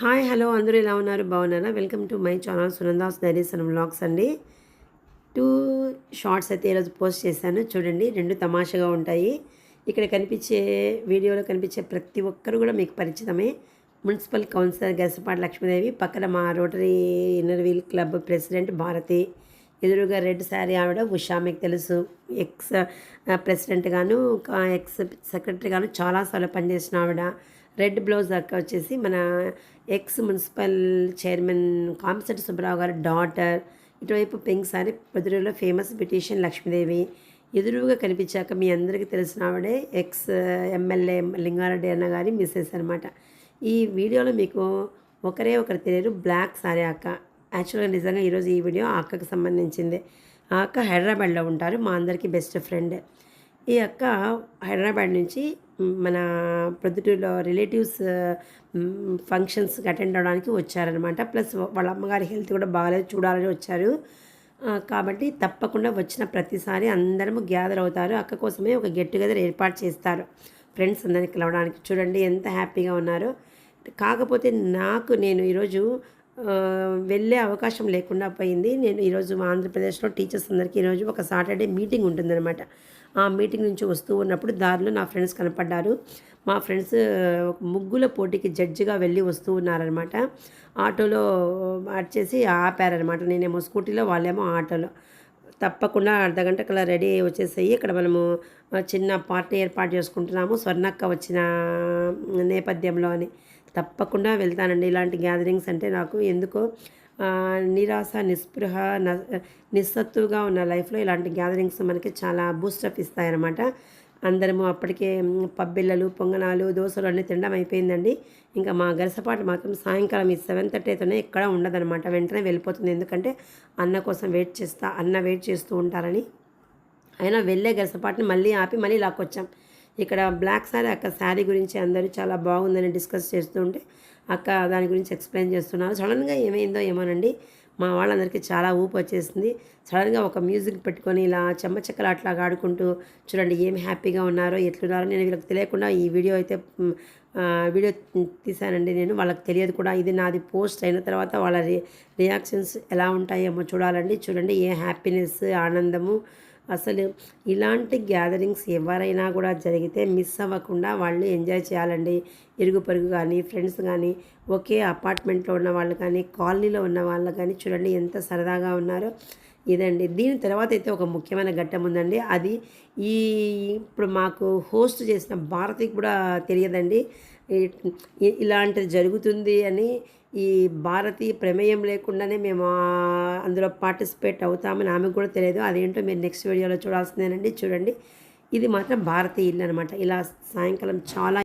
Hi hello అందరూ ఎలా ఉన్నారు? బాగున్నారా? Welcome to my channel Sunanda's diaries and blogs అండి. టూ షార్ట్స్ అయితే ఈరోజు పోస్ట్ చేశాను. చూడండి రెండు తమాషగా ఉంటాయి. ఇక్కడ కనిపించే వీడియోలో కనిపించే ప్రతి ఒక్కరు కూడా మీకు పరిచితమే. మున్సిపల్ కౌన్సిలర్ గసపాటి లక్ష్మీదేవి పక్కన మా Rotary Inner Wheel club president Bharathi ఎదురుగా రెడ్ శారీ ఆవిడ ఉషా మీకు తెలుసు. ఎక్స్ ప్రెసిడెంట్ గాను ఎక్స్ సెక్రటరీ గాను చాలాసార్లు పనిచేసిన ఆవిడ. రెడ్ బ్లౌజ్ అక్క వచ్చేసి మన ఎక్స్ మున్సిపల్ చైర్మన్ కాంపిసెట్ సుబ్బారావు గారి డాటర్ ఇటువైపు పింక్ సారీ పొదురులో ఫేమస్ బ్యూటీషియన్ లక్ష్మీదేవి. ఎదురుగా కనిపించాక మీ అందరికీ తెలిసిన ఆవిడే ఎక్స్ ఎమ్మెల్యే లింగారెడ్డి అన్న గారి మిస్సెస్ అనమాట ఈ వీడియోలో మీకు ఒకరే ఒకరు తెలియరు బ్లాక్ సారీ అక్క. యాక్చువల్గా నిజంగా ఈరోజు ఈ వీడియో ఆ అక్కకి సంబంధించింది. ఆ అక్క హైదరాబాద్లో ఉంటారు మా అందరికీ బెస్ట్ ఫ్రెండ్. ఈ అక్క హైదరాబాద్ నుంచి మన ప్రొద్దుటూరులో రిలేటివ్స్ ఫంక్షన్స్కి అటెండ్ అవ్వడానికి వచ్చారనమాట ప్లస్ వాళ్ళ అమ్మగారి హెల్త్ కూడా బాగాలేదు చూడాలని వచ్చారు. కాబట్టి తప్పకుండా వచ్చిన ప్రతిసారి అందరము గ్యాదర్ అవుతారు. అక్క కోసమే ఒక గెట్ టుగెదర్ ఏర్పాటు చేస్తారు. ఫ్రెండ్స్ అందరిని కలవడానికి. చూడండి ఎంత హ్యాపీగా ఉన్నారో. కాకపోతే నాకు నేను ఈరోజు వెళ్ళే అవకాశం లేకుండా పోయింది. నేను ఈరోజు ఆంధ్రప్రదేశ్లో టీచర్స్ అందరికీ ఈరోజు ఒక సాటర్డే మీటింగ్ ఉంటుందన్నమాట. ఆ మీటింగ్ నుంచి వస్తూ ఉన్నప్పుడు దారిలో నా ఫ్రెండ్స్ కనపడ్డారు. మా ఫ్రెండ్స్ ముగ్గుల పోటీకి జడ్జిగా వెళ్ళి వస్తూ ఉన్నారనమాట ఆటోలో వచ్చేసి ఆపారనమాట నేనేమో స్కూటీలో వాళ్ళేమో ఆటోలో. తప్పకుండా అర్ధగంట కల్లా రెడీ అయ్యి వచ్చేసాయి. ఇక్కడ మనము చిన్న పార్టీ ఏర్పాటు చేసుకుంటున్నాము. స్వర్ణక్క వచ్చిన నేపథ్యంలో అని. తప్పకుండా వెళ్తానండి. ఇలాంటి గ్యాదరింగ్స్ అంటే నాకు ఎందుకో నిరాశ నిస్పృహ న- నిస్సత్తుగా ఉన్న లైఫ్లో ఇలాంటి గ్యాదరింగ్స్ మనకి చాలా బూస్టప్ ఇస్తాయన్నమాట. అందరము అప్పటికే పబ్బిళ్ళలు పొంగనాలు దోశలు అన్నీ తినడం అయిపోయిందండి. ఇంకా మా గరసపాటు మాత్రం సాయంకాలం ఈ సెవెన్ థర్టీ అయితేనే ఎక్కడ ఉండదన్నమాట. వెంటనే వెళ్ళిపోతుంది. ఎందుకంటే అన్న కోసం వెయిట్ చేస్తా అన్న వెయిట్ చేస్తూ ఉంటారని. అయినా వెళ్ళే గరసపాటుని మళ్ళీ ఆపి మళ్ళీ లాక్కొచ్చాం. ఇక్కడ బ్లాక్ శారీ అక్క శారీ గురించి అందరూ చాలా బాగుందని డిస్కస్ చేస్తుంటే అక్క దాని గురించి ఎక్స్ప్లెయిన్ చేస్తున్నారు. సడన్గా ఏమైందో ఏమోనండి మా వాళ్ళందరికీ చాలా ఊపు వచ్చేసింది. సడన్గా ఒక మ్యూజిక్ పెట్టుకొని ఇలా చెమ్మచెక్కలు అట్లా ఆడుకుంటూ చూడండి ఏం హ్యాపీగా ఉన్నారో ఎట్లున్నారో నేను వీళ్ళకి తెలియకుండా ఈ వీడియో అయితే వీడియో తీశానండి నేను. వాళ్ళకి తెలియదు కూడా ఇది నాది పోస్ట్ అయిన తర్వాత వాళ్ళ రి రియాక్షన్స్ ఎలా ఉంటాయేమో చూడాలండి. చూడండి ఏ హ్యాపీనెస్ ఆనందము అసలు ఇలాంటి గ్యాదరింగ్స్ ఎవరైనా కూడా జరిగితే మిస్ అవ్వకుండా వాళ్ళు ఎంజాయ్ చేయాలండి. ఇరుగు పొరుగు కానీ ఫ్రెండ్స్ కానీ ఒకే అపార్ట్మెంట్లో ఉన్న వాళ్ళు కానీ కాలనీలో ఉన్న వాళ్ళు కానీ చూడండి ఎంత సరదాగా ఉన్నారో. ఇదండి. దీని తర్వాత అయితే ఒక ముఖ్యమైన ఘట్టం ఉందండి. అది ఈ ఇప్పుడు మాకు హోస్ట్ చేసిన భారతికి కూడా తెలియదండి. ఇలాంటిది జరుగుతుంది అని ఈ భారతి ప్రమేయం లేకుండానే మేము అందులో పార్టిసిపేట్ అవుతామని ఆమెకు కూడా తెలియదు. అదేంటో మీరు నెక్స్ట్ వీడియోలో చూడాల్సిందేనండి. చూడండి. ఇది మాత్రం భారతీయ ఇల్లు అనమాట ఇలా సాయంకాలం చాలా